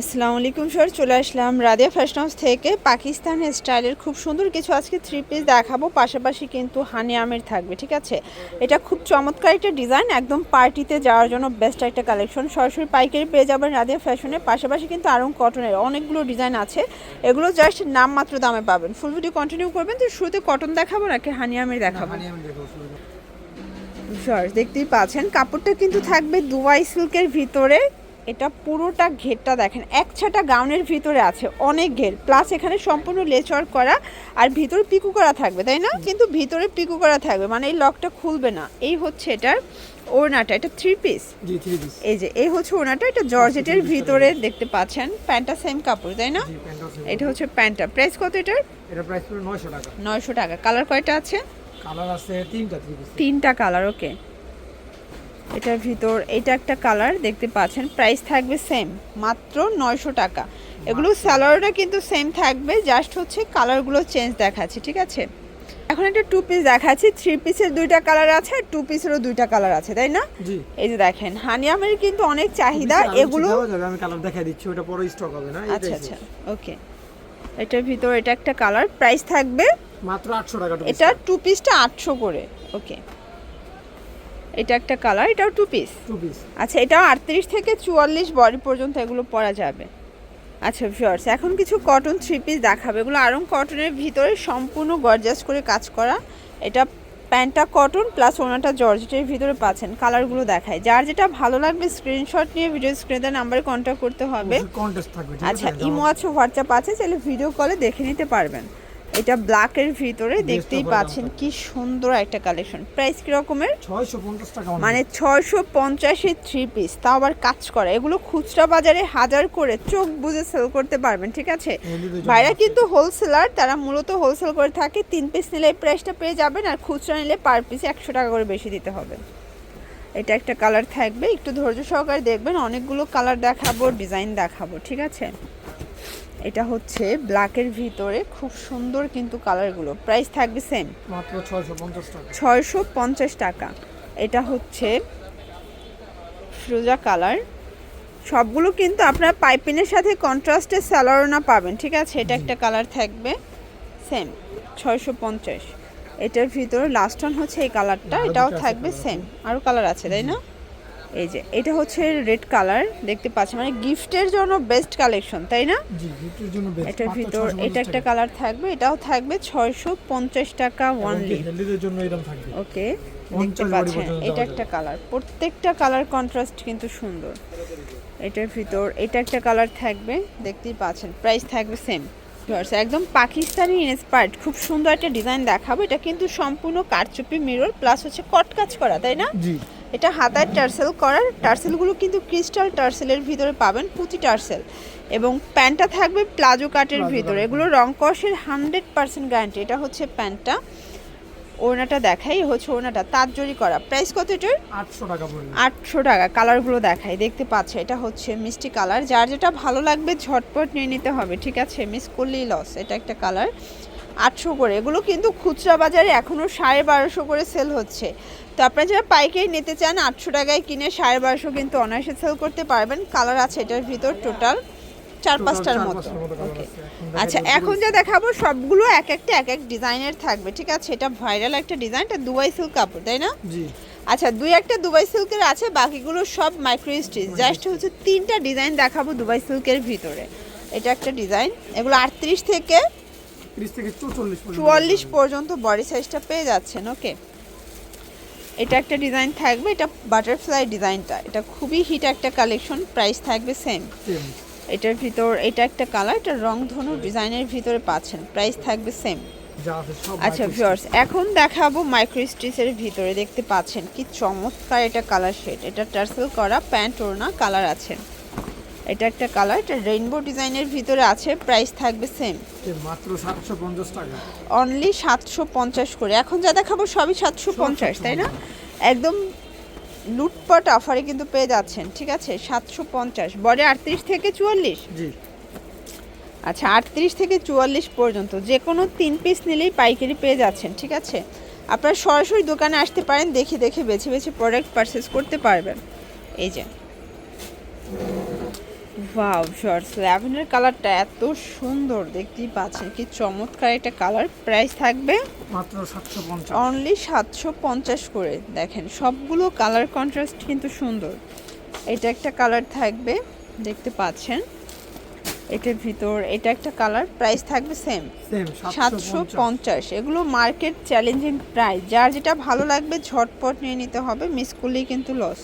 আসসালামু আলাইকুম স্যার। চলে আসলাম রাদিয়া ফ্যাশন হাউস থেকে। পাকিস্তান স্টাইলের খুব সুন্দর কিছু আজকে থ্রি পিস দেখাবো। পাশাপাশি কিন্তু হানি আমের থাকবে ঠিক আছে? এটা খুব চমৎকার একটা ডিজাইন একদম পার্টিতে যাওয়ার জন্য বেস্ট একটা কালেকশন সরাসরি পাইকারি পেয়ে যাবেন রাদিয়া ফ্যাশনে পাশাপাশি কিন্তু আরং কটনের অনেকগুলো ডিজাইন আছে। এগুলো জাস্ট নামমাত্র দামে পাবেন। ফুল ভিডিও কন্টিনিউ করবেন তো শুরুতে কটন দেখাবো নাকি হানি আমের দেখাবো? দেখতেই পাচ্ছেন। কাপড়টা কিন্তু থাকবে দুবাই সিল্কের ভিতরে। এটা পুরোটা ঘেরটা দেখেন এক ছাটা গাউনের ভিতরে আছে অনেক ঘের প্লাস এখানে সম্পূর্ণ লেচওয়ার্ক করা আর ভিতরে পিকু করা থাকবে তাই না? কিন্তু ভিতরে পিকু করা থাকবে মানে এই লকটা খুলবে না। এই হচ্ছে এটার ওড়নাটা এটা থ্রি পিস এই যে এই হচ্ছে ওড়নাটা এটা জর্জেটের ভিতরে দেখতে পাচ্ছেন প্যান্টটা সেম কাপড় তাই না? এটা হচ্ছে প্যান্টটা প্রাইস কত এটার? এটা প্রাইস পড়বে 900 টাকা। নয়শো টাকা কালার কয়টা আছে? কালার আছে তিনটা তিনটা কালার ওকে এটার ভিতর এটা একটা কালার দেখতে পাচ্ছেন প্রাইস থাকবে সেম মাত্র নয়শো টাকা। এগুলো স্যালারিটা কিন্তু সেম থাকবে জাস্ট হচ্ছে কালারগুলো চেঞ্জ দেখাচ্ছে ঠিক আছে? এখন একটা টু পিস দেখাচ্ছি থ্রি পিসের দুইটা কালার আছে আর টু পিসেরও দুইটা কালার আছে তাই না? এই যে দেখেন হানিয়ামের কিন্তু অনেক চাহিদা এগুলো আমি কালার দেখাই দিচ্ছি ওটা পরে স্টক হবে না? আচ্ছা আচ্ছা ওকে এটার ভিতর এটা একটা কালার প্রাইস থাকবে মাত্র 800 টাকা এটা টু পিসটা আটশো করে ওকে এটা একটা কালার এটাও টু পিস টু পিস আচ্ছা এটাও আটত্রিশ থেকে চুয়াল্লিশ বডি পর্যন্ত এগুলো পরা যাবে। আচ্ছা ভিউয়ার্স এখন কিছু কটন থ্রি পিস দেখাবে। এগুলো আরং কটনের ভিতরে সম্পূর্ণ গর্জাস করে কাজ করা। এটা প্যান্টটা কটন প্লাস ওনাটা জর্জেটের ভিতরে পাচ্ছেন। কালারগুলো দেখায় যার যেটা ভালো লাগবে স্ক্রিনশট নিয়ে ভিডিও স্ক্রিনে নাম্বারে কন্ট্যাক্ট করতে হবে। আচ্ছা ইমো আছে হোয়াটসঅ্যাপ আছে চাইলে ভিডিও কলে দেখে নিতে পারবেন। এটা ব্ল্যাকের ভিতরে দেখতেই পাচ্ছেন কি সুন্দর একটা কালেকশন প্রাইস কি রকমের 650 টাকা মানে ছয়শো পঞ্চাশের থ্রি পিস তাও আবার কাজ করা। এগুলো খুচরা বাজারে হাজার করে চোখ বুঝে সেল করতে পারবেন ঠিক আছে? ভাইরা কিন্তু হোলসেলার তারা মূলত হোলসেল করে থাকে তিন পিস নিলে এই প্রাইসটা পেয়ে যাবেন আর খুচরা নিলে পার পিস একশো টাকা করে বেশি দিতে হবে। এটা একটা কালার থাকবে একটু ধৈর্য সহকারে দেখবেন অনেকগুলো কালার দেখাবো ডিজাইন দেখাবো ঠিক আছে? এটা হচ্ছে ব্ল্যাকের ভিতরে খুব সুন্দর কিন্তু কালারগুলো প্রাইস থাকবে সেম মাত্র ছয়শো পঞ্চাশ টাকা। এটা হচ্ছে ফিরোজা কালার সবগুলো কিন্তু আপনার পাইপিনের সাথে কন্ট্রাস্টে স্যালোনা পাবেন ঠিক আছে? এটা একটা কালার থাকবে সেম ছয়শো পঞ্চাশ। এটার ভিতরে লাস্ট ওয়ান হচ্ছে এই কালারটা এটাও থাকবে সেম আরও কালার আছে তাই না? এই যে এটা হচ্ছে রেড কালার দেখতে পাচ্ছেন মানে গিফটের জন্য বেস্ট কালেকশন তাই না? জি গিফটের জন্য বেস্ট এটার ভিতর এটা একটা কালার থাকবে এটাও থাকবে ছয়শো পঞ্চাশ টাকা ওয়ানলি হেলদিদের জন্য এরকম থাকবে। ওকে দেখতে পাচ্ছেন এটা একটা কালার প্রত্যেকটা কালার কন্ট্রাস্ট কিন্তু সুন্দর। এটার ভিতর এটা একটা কালার থাকবে দেখতেই পাচ্ছেন প্রাইস থাকবে সেম একদম পাকিস্তানি ইন্সপায়ার্ড খুব সুন্দর একটা ডিজাইন দেখাবো এটা কিন্তু সম্পূর্ণ কারচুপি মিরর প্লাস হচ্ছে কট কাজ করা তাই না? জি। এটা হাতায় টার্সেল করার টার্সেলগুলো কিন্তু ক্রিস্টাল টার্সেলের ভিতরে পাবেন পুঁতি টার্সেল। এবং প্যান্টটা থাকবে প্লাজো কাটের ভিতরে। এগুলো রং কষের হান্ড্রেড পার্সেন্ট গ্যারান্টি। এটা হচ্ছে প্যান্টটা। ওড়নাটা দেখাই হচ্ছে ওড়নাটা। জরি করা। প্রাইস কত এটার? 800 টাকা আটশো টাকা। কালারগুলো দেখাই দেখতে পাচ্ছে। এটা হচ্ছে মিষ্টি কালার। যার যেটা ভালো লাগবে ঝটপট নিয়ে নিতে হবে। ঠিক আছে? মিস করলেই লস এটা একটা কালার। আটশো করে। এগুলো কিন্তু খুচরা বাজারে এখনও সাড়ে বারোশো করে সেল হচ্ছে। তো আপনারা যারা পাইকারি নিতে চান আটশো টাকায় কিনে সাড়ে বারোশো কিন্তু অনায়াসে সেল করতে পারবেন। কালার আছে এটার ভিতর টোটাল চার পাঁচটার মতো। ওকে আচ্ছা এখন যা দেখাবো সবগুলো এক একটা এক এক ডিজাইনের থাকবে ঠিক আছে? এটা ভাইরাল একটা ডিজাইন এটা দুবাই সিল্ক কাপড় তাই না? আচ্ছা দুই একটা দুবাই সিল্কের আছে বাকিগুলো সব মাইক্রো স্টিচ জাস্ট হচ্ছে তিনটা ডিজাইন দেখাবো দুবাই সিল্কের ভিতরে। এটা একটা ডিজাইন এগুলো আটত্রিশ থেকে 30 থেকে 44 পর্যন্ত। চুয়াল্লিশ পর্যন্ত বডি সাইজটা পেয়ে যাচ্ছেন ওকে এটা একটা ডিজাইন থাকবে এটা বাটারফ্লাই ডিজাইনটা এটা খুবই হিট একটা কালেকশন প্রাইস থাকবে সেম এটার ভিতর এটা একটা কালার এটা রং ধনু ডিজাইনের ভিতরে পাচ্ছেন প্রাইস থাকবে সেম আচ্ছা ভিউয়ার্স এখন দেখাবো মাইক্রো স্টিচের ভিতরে দেখতে পাচ্ছেন কি চমৎকার এটা কালার শেড এটা টার্সেল করা প্যান্ট ওড়না কালার আছে। এটা একটা কালার এটা রেইনবো ডিজাইনের ভিতরে আছে প্রাইস থাকবে সেম মাত্র 750 টাকা। অনলি সাতশো পঞ্চাশ করে। এখন যা দেখাবো সবই সাতশো পঞ্চাশ তাই না? একদম লুটপাট অফারে কিন্তু পেয়ে যাচ্ছেন ঠিক আছে? সাতশো পঞ্চাশ। বডি আটত্রিশ থেকে চুয়াল্লিশ? জি। আচ্ছা আটত্রিশ থেকে চুয়াল্লিশ পর্যন্ত। যে কোনো তিন পিস নিলেই পাইকারি পেয়ে যাচ্ছেন ঠিক আছে? আপনারা সরাসরি দোকানে আসতে পারেন দেখে দেখে বেছে বেছে প্রোডাক্ট পারচেস করতে পারবেন। এই যে। ওয়াও শর্টস ল্যাভেন্ডার কালারটা এত সুন্দর দেখতেই পাচ্ছেন কি চমৎকার একটা কালার প্রাইস থাকবে মাত্র সাতশো পঞ্চাশ। অনলি সাতশো পঞ্চাশ করে। দেখেন সবগুলো কালার কন্ট্রাস্ট কিন্তু সুন্দর। এটা একটা কালার থাকবে দেখতে পাচ্ছেন। এটার ভিতর এটা একটা কালার প্রাইস থাকবে সেম সেম সাতশো পঞ্চাশ। এগুলো মার্কেট চ্যালেঞ্জিং প্রাইস যার যেটা ভালো লাগবে ঝটপট নিয়ে নিতে হবে মিস করলেই কিন্তু লস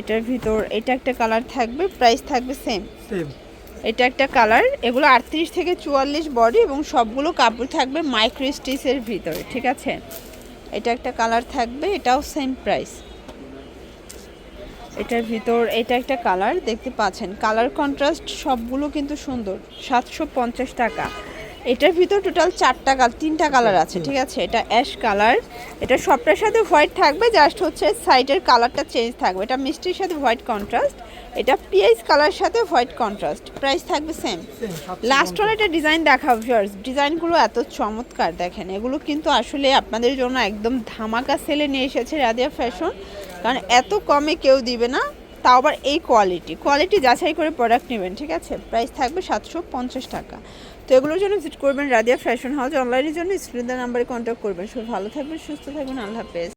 এটার ভিতর এটা একটা কালার থাকবে প্রাইস থাকবে সেম সেম এটা একটা কালার এগুলো আটত্রিশ থেকে চুয়াল্লিশ বডি এবং সবগুলো কাপড় থাকবে মাইক্রো স্টিচের ভিতরে ঠিক আছে? এটা একটা কালার থাকবে এটাও সেম প্রাইস এটার ভিতর এটা একটা কালার দেখতে পাচ্ছেন। কালার কন্ট্রাস্ট সবগুলো কিন্তু সুন্দর সাতশো পঞ্চাশ টাকা। এটার ভিতর টোটাল চারটা কালার তিনটা কালার আছে ঠিক আছে? এটা অ্যাশ কালার এটা সবটার সাথে হোয়াইট থাকবে জাস্ট হচ্ছে সাইডের কালারটা চেঞ্জ থাকবে। এটা মিষ্টির সাথে হোয়াইট কন্ট্রাস্ট এটা পিএইচ কালার সাথে হোয়াইট কন্ট্রাস্ট প্রাইস থাকবে সেম লাস্ট ওয়ান একটা ডিজাইন দেখাবো ভিউয়ার্স ডিজাইনগুলো এত চমৎকার দেখেন। এগুলো কিন্তু আসলে আপনাদের জন্য একদম ধামাকা সেলে নিয়ে এসেছে রাদিয়া ফ্যাশন কারণ এত কমে কেউ দিবে না তাও আবার এই কোয়ালিটি কোয়ালিটি যাচাই করে প্রোডাক্ট নেবেন ঠিক আছে? প্রাইস থাকবে সাতশো পঞ্চাশ টাকা। তো এগুলোর জন্য ভিজিট করবেন রাদিয়া ফ্যাশন হাউস। অনলাইনের জন্য স্ক্রিনের নাম্বারে কন্ট্যাক্ট করবেন। সব ভালো থাকবেন, সুস্থ থাকবেন। আল্লাহ হাফেজ।